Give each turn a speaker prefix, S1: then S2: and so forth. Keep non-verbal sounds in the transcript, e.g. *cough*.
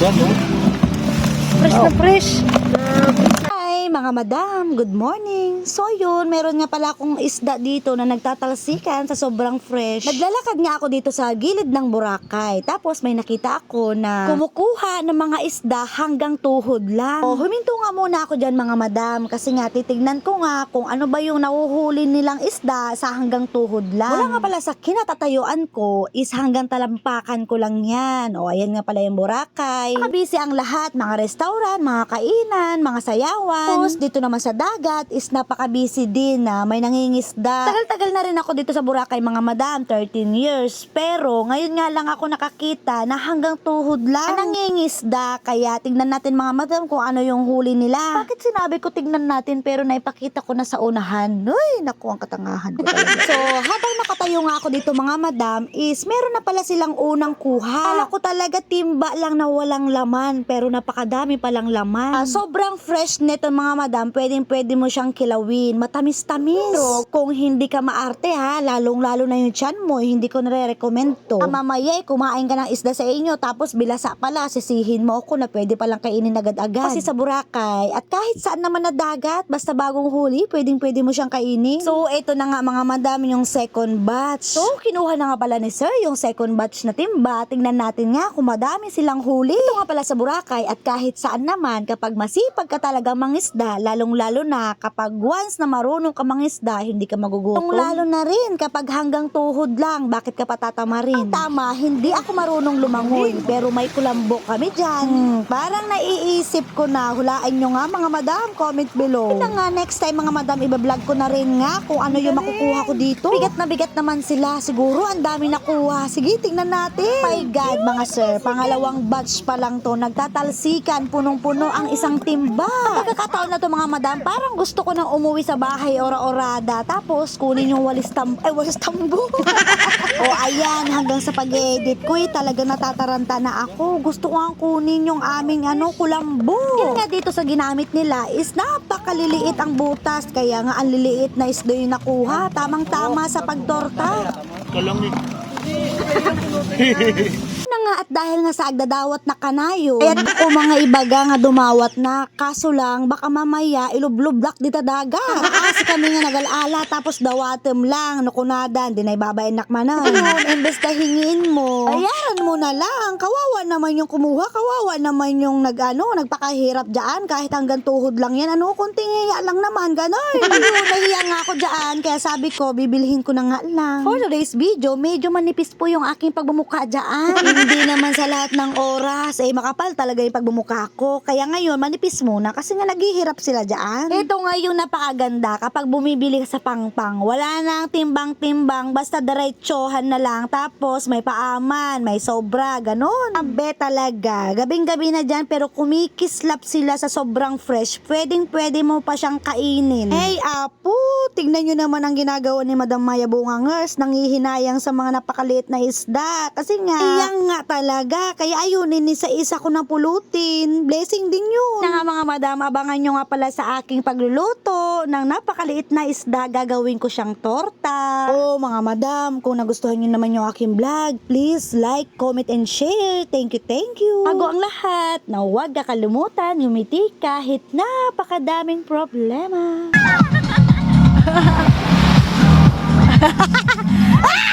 S1: Yan, oh.
S2: Fresh na fresh.
S3: Mga madam, good morning. So yun, meron nga pala akong isda dito na nagtatalsikan sa sobrang fresh. Naglalakad nga ako dito sa gilid ng Boracay. Tapos may nakita ako na kumukuha ng mga isda hanggang tuhod lang. O huminto nga muna ako dyan mga madam kasi nga titignan ko nga kung ano ba yung nahuhuli nilang isda sa hanggang tuhod lang. Wala nga pala sa kinatatayuan ko is hanggang talampakan ko lang yan. O ayan nga pala yung Boracay. Nakabisi ang lahat, mga restaurant, mga kainan, mga sayawan. Tapos dito naman sa dagat is napaka-busy din na may nangingisda. Tagal-tagal na rin ako dito sa Boracay mga madam, 13 years. Pero ngayon nga lang ako nakakita na hanggang tuhod lang ang nangingisda. Kaya tignan natin mga madam kung ano yung huli nila. Bakit sinabi ko tignan natin pero naipakita ko na sa unahan? Uy, naku ang katangahan ko talaga. *laughs* so, habang nakatayo nga ako dito mga madam is meron na pala silang unang kuha. Kala ko talaga timba lang na walang laman pero napakadami palang laman. Ah, sobrang fresh nito mga madam, pwedeng pwede mo siyang kilawin. Matamis-tamis. Pero kung hindi ka maarte ha, lalong-lalo na yung chan mo, hindi ko nare-recommend to. Ah, mamaya eh, kumain ka ng isda sa inyo tapos bilasa pala, sisihin mo ako na pwede palang kainin agad-agad. Kasi sa Boracay, at kahit saan naman na dagat, basta bagong huli, pwedeng pwede mo siyang kainin. So, ito na nga mga madam, yung second batch. So, kinuha na nga pala ni sir yung second batch na timba. Tingnan natin nga kung madami silang huli. Ito nga pala sa Boracay at kahit saan naman, kapag masipag ka talaga mangisda, lalong-lalo na kapag once na marunong ka mangisda, hindi ka magugutom. Lalo na rin kapag hanggang tuhod lang, bakit ka patatama rin? Ang tama, hindi ako marunong lumangoy, pero may kulambo kami dyan. Hmm, parang naiisip ko na, hulaan nyo nga mga madam, comment below. Yun na nga, next time mga madam, ibablog ko na rin nga kung ano yung makukuha ko dito. Bigat na bigat naman sila, siguro ang dami nakuha. Sige, tingnan natin. My God, mga sir, pangalawang batch pa lang to, nagtatalsikan, punong-puno ang isang timba. Ang pagkakataon na to mga madam, parang gusto ko nang umuwi sa bahay ora-orada, tapos kunin yung walis tam ay walis tambo. *laughs* o ayan, hanggang sa pag-edit ko, eh, talaga natataranta na ako. Gusto ko ang kunin yung aming ano, kulambo. Yun nga dito sa ginamit nila is napakaliliit ang butas, kaya nga ang liliit na isda yung nakuha. Tamang-tama sa pagtorta.
S1: Kalamig. *laughs*
S3: nga at dahil nga sa agdadawat na kanayo, ay at ako mga ibaga nga dumawat na, kaso lang baka mamaya ilublublak dita dagat. Kasi kami nga nagalala tapos dawatem lang, nukunadan, di na ibabayin nakmanan. Ayun, imbes na hingin mo, bayaran mo na lang. Kawawa naman yung kumuha, kawawa naman yung nag, ano, nagpakahirap dyan, kahit hanggang tuhod lang yan, ano, kunting hiya lang naman, gano'n. *laughs* Ayun, nahiya nga ako dyan, kaya sabi ko, bibilhin ko na nga lang. For today's video, medyo manipis po yung aking pagbumuka dyan. *laughs* Hindi naman sa lahat ng oras, eh makapal talaga yung pagbumuka ko. Kaya ngayon, manipis muna kasi nga naghihirap sila dyan. Ito nga yung napakaganda kapag bumibili ka sa pangpang. Wala nang timbang-timbang, basta diretsohan na lang. Tapos may paaman, may sobra, ganun. Abe talaga. Gabing-gabi na dyan pero kumikislap sila sa sobrang fresh. Pwedeng pwede mo pa siyang kainin. Hey, apo, tignan nyo naman ang ginagawa ni Madam Maya Bungangers. Nangihinayang sa mga napakaliit na isda. Kasi nga, iyang nga talaga. Kaya ayunin ni sa isa ko na pulutin. Blessing din yun. Na nga mga madam, abangan nyo nga pala sa aking pagluluto ng napakaliit na isda. Gagawin ko siyang torta. Oh, mga madam, kung nagustuhan nyo naman yung aking vlog, please like, comment, and share. Thank you, thank you. Bago ang lahat, na huwag kakalimutan ngumiti kahit napakadaming problema. *laughs* ah!